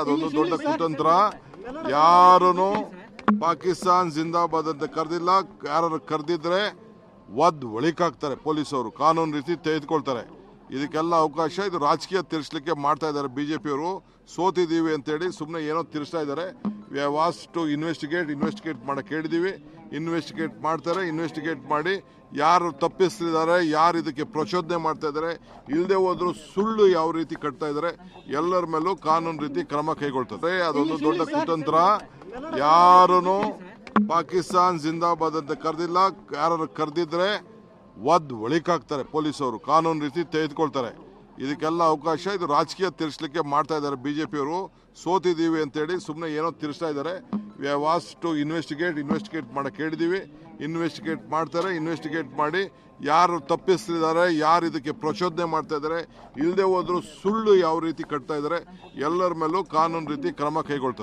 ಅದೊಂದು ದೊಡ್ಡ ಕುತಂತ್ರ. ಯಾರು ಪಾಕಿಸ್ತಾನ್ ಜಿಂದಾಬಾದ್ ಅಂತ ಕರೆದಿಲ್ಲ. ಯಾರು ಕರೆದಿದ್ರೆ ಒದ್ ಒಳಿಕಾಕ್ತಾರೆ ಪೊಲೀಸವರು. ಕಾನೂನು ರೀತಿ ತೆಗೆದುಕೊಳ್ತಾರೆ. ಇದಕ್ಕೆಲ್ಲ ಅವಕಾಶ. ಇದು ರಾಜಕೀಯ ತಿರ್ಸ್ಲಿಕ್ಕೆ ಮಾಡ್ತಾ ಇದ್ದಾರೆ ಬಿಜೆಪಿಯವರು. ಸೋತಿದ್ದೀವಿ ಅಂತೇಳಿ ಸುಮ್ಮನೆ ಏನೋ ತಿರ್ಸ್ತಾ ಇದ್ದಾರೆ. We was to investigate investigate ಮಾಡಕ್ಕೆ ಹೇಳಿದ್ದೀವಿ ಇನ್ವೆಸ್ಟಿಗೇಟ್ ಮಾಡ್ತಾರೆ ಇನ್ವೆಸ್ಟಿಗೇಟ್ ಮಾಡಿ. ಯಾರು ತಪ್ಪಿಸ್ತಿದ್ದಾರೆ ಯಾರು ಇದಕ್ಕೆ ಪ್ರಚೋದನೆ ಮಾಡ್ತಾ ಇದ್ದಾರೆ ಇಲ್ಲದೆ ಹೋದರೂ ಸುಳ್ಳು ಯಾವ ರೀತಿ ಕಟ್ತಾ ಇದ್ದಾರೆ ಎಲ್ಲರ ಮೇಲೂ ಕಾನೂನು ರೀತಿ ಕ್ರಮ ಕೈಗೊಳ್ತದೆ. ಅದೊಂದು ದೊಡ್ಡ ಕುತಂತ್ರ. ಯಾರೂ ಪಾಕಿಸ್ತಾನ್ ಜಿಂದಾಬಾದ್ ಅಂತ ಕರೆದಿಲ್ಲ. ಯಾರು ಕರೆದಿದ್ರೆ ಒದ್ ಒಳಿಕಾಕ್ತಾರೆ ಪೊಲೀಸವರು ಕಾನೂನು ರೀತಿ ತೆಗೆದುಕೊಳ್ತಾರೆ. ಇದಕ್ಕೆಲ್ಲ ಅವಕಾಶ ಇದು ರಾಜಕೀಯ ತಿರ್ಸ್ಲಿಕ್ಕೆ ಮಾಡ್ತಾ ಇದ್ದಾರೆ ಬಿಜೆಪಿಯವರು. ಸೋತಿದ್ದೀವಿ ಅಂತೇಳಿ ಸುಮ್ಮನೆ ಏನೋ ತಿರ್ಸ್ತಾ ಇದ್ದಾರೆ. We was to investigate investigate ಮಾಡಕ್ಕೆ ಹೇಳಿದ್ದೀವಿ ಇನ್ವೆಸ್ಟಿಗೇಟ್ ಮಾಡ್ತಾರೆ ಇನ್ವೆಸ್ಟಿಗೇಟ್ ಮಾಡಿ. ಯಾರು ತಪ್ಪಿಸ್ತಿದ್ದಾರೆ, ಯಾರು ಇದಕ್ಕೆ ಪ್ರಚೋದನೆ ಮಾಡ್ತಾ ಇದ್ದಾರೆ ಇಲ್ಲದೆ ಹೋದ್ರು ಸುಳ್ಳು ಯಾವ ರೀತಿ ಕಟ್ತಾ ಇದ್ದಾರೆ, ಎಲ್ಲರ ಮೇಲೂ ಕಾನೂನು ರೀತಿ ಕ್ರಮ ಕೈಗೊಳ್ತಾರೆ.